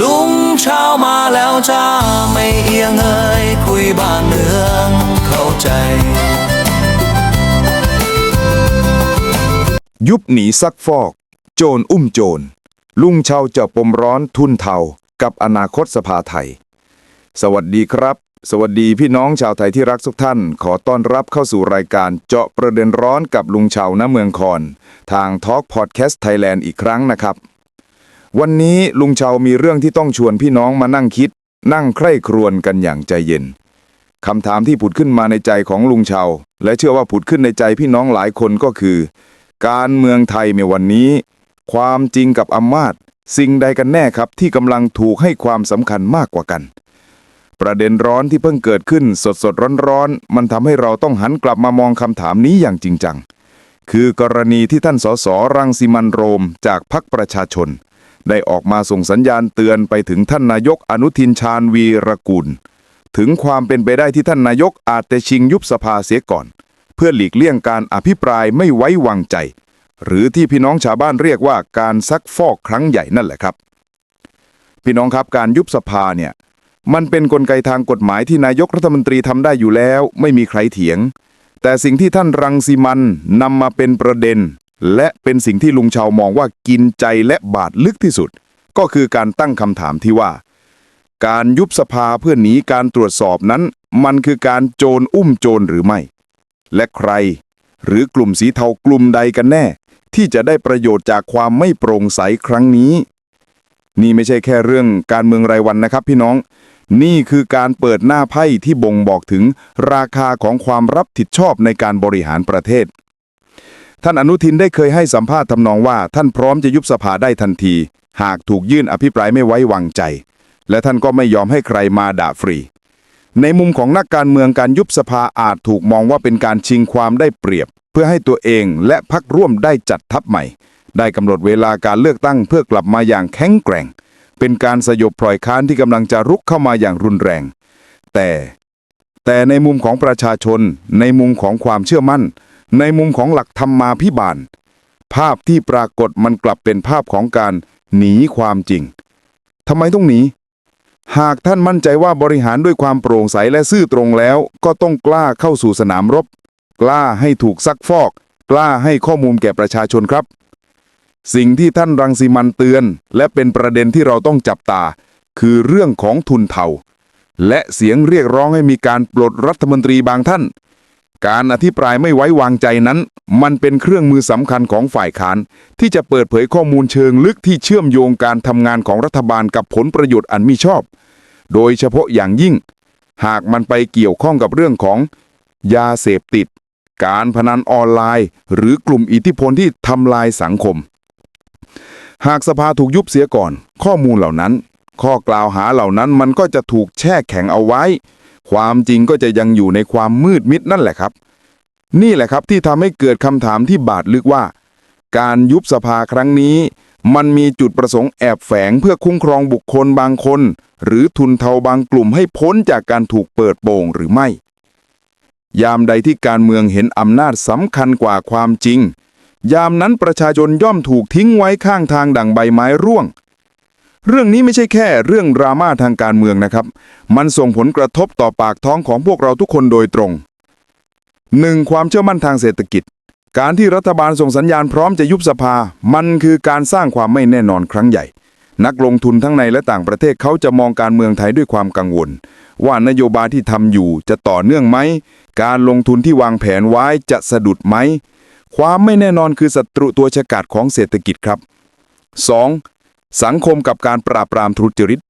ลุงเช้ามาแล้วจ้าไม่เอียงเอ่ยคุยบ้านเมืองเข้าใจ ยุบหนีซักฟอก โจรอุ้มโจร ลุงเชาจะปมร้อนทุนเทากับอนาคตสภาไทย สวัสดีครับ สวัสดีพี่น้องชาวไทยที่รักทุกท่าน ขอต้อนรับเข้าสู่รายการเจาะประเด็นร้อนกับลุงเชาณเมืองคอน ทาง Talk Podcast Thailand อีกครั้งนะครับ วันนี้ลุงเชามีเรื่องที่ต้องชวนพี่น้องมานั่งคิด นั่งใคร่ครวญกันอย่างใจเย็นคำถามที่ผุดขึ้นมาในใจของลุงเชาและเชื่อว่าผุดขึ้นในใจพี่น้องหลายคนก็คือ การเมืองไทยในวันนี้ ความจริงกับอำนาจสิ่งใดกันแน่ครับที่กำลังถูกให้ความสำคัญมากกว่ากัน ประเด็นร้อนที่เพิ่งเกิดขึ้นสดสดร้อนร้อนมันทำให้เราต้องหันกลับมามองคำถามนี้อย่างจริงจัง คือกรณีที่ท่านสสรังสิมันโรมจากพรรคประชาชน ได้ออกมาส่งสัญญาณเตือนไปถึงท่านนายกอนุทินชาญวีรกุล ถึงความเป็นไปได้ที่ท่านนายกอาจจะชิงยุบสภาเสียก่อน เพื่อหลีกเลี่ยงการอภิปรายไม่ไว้วางใจ หรือที่พี่น้องชาวบ้านเรียกว่าการซักฟอกครั้งใหญ่นั่นแหละครับ พี่น้องครับการยุบสภาเนี่ยมันเป็นนกลไกทางกฎหมายที่นายกรัฐมนตรีทำได้อยู่แล้ว ไม่มีใครเถียง แต่สิ่งที่ท่านรังสีมันนำมาเป็นประเด็น และเป็นสิ่งที่ลุงชาวมองว่ากินใจและบาดลึกที่สุด ก็คือการตั้งคำถามที่ว่า การยุบสภาเพื่อหนีการตรวจสอบนั้น มันคือการโจรอุ้มโจรหรือไม่ และใคร หรือกลุ่มสีเทากลุ่มใดกันแน่ ที่จะได้ประโยชน์จากความไม่โปร่งใสครั้งนี้ นี่ไม่ใช่แค่เรื่องการเมืองรายวันนะครับพี่น้องนี่คือการเปิดหน้าไพ่ที่บ่งบอกถึงราคาของความรับผิดชอบในการบริหารประเทศ ท่านอนุทินได้เคยให้สัมภาษณ์ทำนองว่า ท่านพร้อมจะยุบสภาได้ทันที หากถูกยื่นอภิปรายไม่ไว้วางใจ และท่านก็ไม่ยอมให้ใครมาด่าฟรี ในมุมของนักการเมืองการยุบสภาอาจถูกมองว่าเป็นการชิงความได้เปรียบ เพื่อให้ตัวเองและพรรคร่วมได้จัดทัพใหม่ ได้กำหนดเวลาการเลือกตั้งเพื่อกลับมาอย่างแข็งแกร่ง เป็นการสยบปล่อยค้านที่กำลังจะรุกเข้ามาอย่างรุนแรง แต่ แต่ในมุมของประชาชน ในมุมของความเชื่อมั่น ในมุมของหลักธรรมมาภิบาล ภาพที่ปรากฏมันกลับเป็นภาพของการหนีความจริงทำไมต้องหนีหากท่านมั่นใจว่าบริหารด้วยความโปร่งใสและซื่อตรงแล้ว ก็ต้องกล้าเข้าสู่สนามรบ กล้าให้ถูกซักฟอก กล้าให้ข้อมูลแก่ประชาชนครับ สิ่งที่ท่านรังสีมันเตือน และเป็นประเด็นที่เราต้องจับตา คือเรื่องของทุนเทาและเสียงเรียกร้องให้มีการปลดรัฐมนตรีบางท่าน การอภิปรายไม่ไว้วางใจนั้น มันเป็นเครื่องมือสำคัญของฝ่ายค้าน ที่จะเปิดเผยข้อมูลเชิงลึกที่เชื่อมโยงการทำงานของรัฐบาลกับผลประโยชน์อันมิชอบ โดยเฉพาะอย่างยิ่ง หากมันไปเกี่ยวข้องกับเรื่องของ ยาเสพติด การพนันออนไลน์ หรือกลุ่มอิทธิพลที่ทำลายสังคม หากสภาถูกยุบเสียก่อน ข้อมูลเหล่านั้น ข้อกล่าวหาเหล่านั้นมันก็จะถูกแช่แข็งเอาไว้ ความจริงก็จะยังอยู่ในความมืดมิดนั่นแหละครับ นี่แหละครับที่ทำให้เกิดคำถามที่บาดลึกว่า การยุบสภาครั้งนี้ มันมีจุดประสงค์แอบแฝงเพื่อคุ้มครองบุคคลบางคน หรือทุนเทาบางกลุ่มให้พ้นจากการถูกเปิดโปงหรือไม่ ยามใดที่การเมืองเห็นอำนาจสำคัญกว่าความจริง ยามนั้นประชาชนย่อมถูกทิ้งไว้ข้างทางดั่งใบไม้ร่วง เรื่องนี้ไม่ใช่แค่เรื่องดราม่าทางการเมืองนะครับ มันส่งผลกระทบต่อปากท้องของพวกเราทุกคนโดยตรงหนึ่งความเชื่อมั่นทางเศรษฐกิจ การที่รัฐบาลส่งสัญญาณพร้อมจะยุบสภา มันคือการสร้างความไม่แน่นอนครั้งใหญ่ นักลงทุนทั้งในและต่างประเทศเขาจะมองการเมืองไทยด้วยความกังวล ว่านโยบายที่ทำอยู่จะต่อเนื่องไหม การลงทุนที่วางแผนไว้จะสะดุดไหม ความไม่แน่นอนคือศัตรูตัวฉกาจของเศรษฐกิจครับ 2. สังคมกับการปราบปรามทุจริต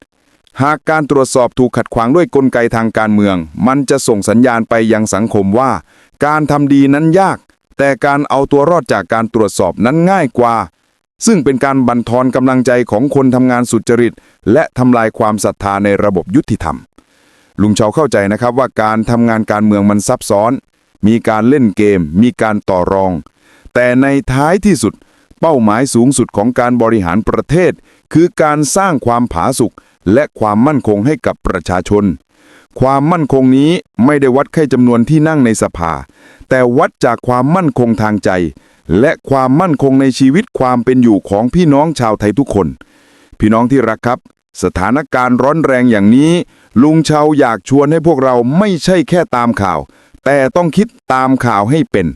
หากการตรวจสอบถูกขัดขวางด้วยกลไกทางการเมือง มันจะส่งสัญญาณไปยังสังคมว่า การทำดีนั้นยาก แต่การเอาตัวรอดจากการตรวจสอบนั้นง่ายกว่า ซึ่งเป็นการบั่นทอนกำลังใจของคนทำงานสุจริต และทำลายความศรัทธาในระบบยุติธรรม ลุงเชาเข้าใจนะครับว่าการทำงานการเมืองมันซับซ้อน มีการเล่นเกม มีการต่อรอง แต่ในท้ายที่สุด เป้าหมายสูงสุดของการบริหารประเทศ คือการสร้างความผาสุกและความมั่นคงให้กับประชาชน ความมั่นคงนี้ไม่ได้วัดแค่จำนวนที่นั่งในสภา แต่วัดจากความมั่นคงทางใจ และความมั่นคงในชีวิตความเป็นอยู่ของพี่น้องชาวไทยทุกคน พี่น้องที่รักครับ สถานการณ์ร้อนแรงอย่างนี้ ลุงเชาอยากชวนให้พวกเราไม่ใช่แค่ตามข่าว แต่ต้องคิดตามข่าวให้เป็น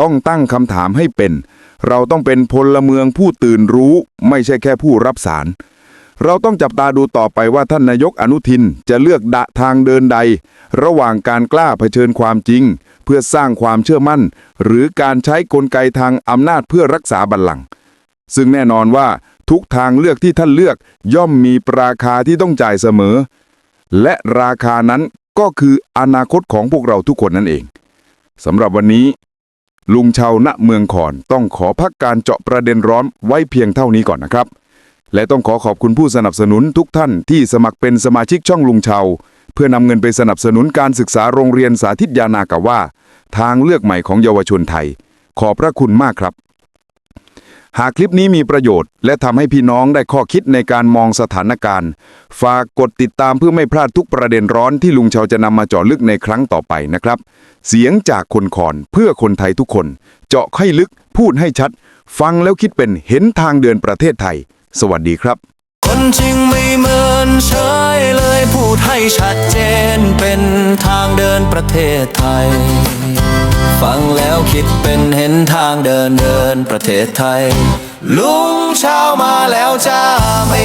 ต้องตั้งคำถามให้เป็น เราต้องเป็นพลเมืองผู้ตื่นรู้ ไม่ใช่แค่ผู้รับสาร เราต้องจับตาดูต่อไปว่าท่านนายกอนุทินจะเลือกดะทางเดินใด ระหว่างการกล้าเผชิญความจริง เพื่อสร้างความเชื่อมั่น หรือการใช้กลไกทางอำนาจเพื่อรักษาบัลลังก์ซึ่งแน่นอนว่าทุกทางเลือกที่ท่านเลือกย่อมมีราคาที่ต้องจ่ายเสมอ และราคานั้นก็คืออนาคตของพวกเราทุกคนนั่นเองสำหรับวันนี้ ลุงเชาณเมืองขอนต้องขอพักการเจาะประเด็นร้อนไว้เพียงเท่านี้ก่อนนะครับ และต้องขอขอบคุณผู้สนับสนุนทุกท่านที่สมัครเป็นสมาชิกช่องลุงเชาเพื่อนำเงินไปสนับสนุนการศึกษาโรงเรียนสาธิตยานากาว่า ทางเลือกใหม่ของเยาวชนไทย ขอบพระคุณมากครับ หากคลิปนี้มีประโยชน์ และทำให้พี่น้องได้ข้อคิดในการมองสถานการณ์ ฝากกดติดตามเพื่อไม่พลาดทุกประเด็นร้อนที่ลุงเชาจะนำมาเจาะลึกในครั้งต่อไปนะครับ เสียงจากคนคอนเพื่อคนไทยทุกคน เจาะให้ลึกพูดให้ชัด ฟังแล้วคิดเป็นเห็นทางเดินประเทศไทย สวัสดีครับ คนจริงไม่เหมือนเฉยเลยพูดให้ชัดเจนเป็นทางเดินประเทศไทย ฟังแล้วคิดเป็นเห็นทางเดินเดินประเทศไทย ลุงเช้ามาแล้วจ้าไม่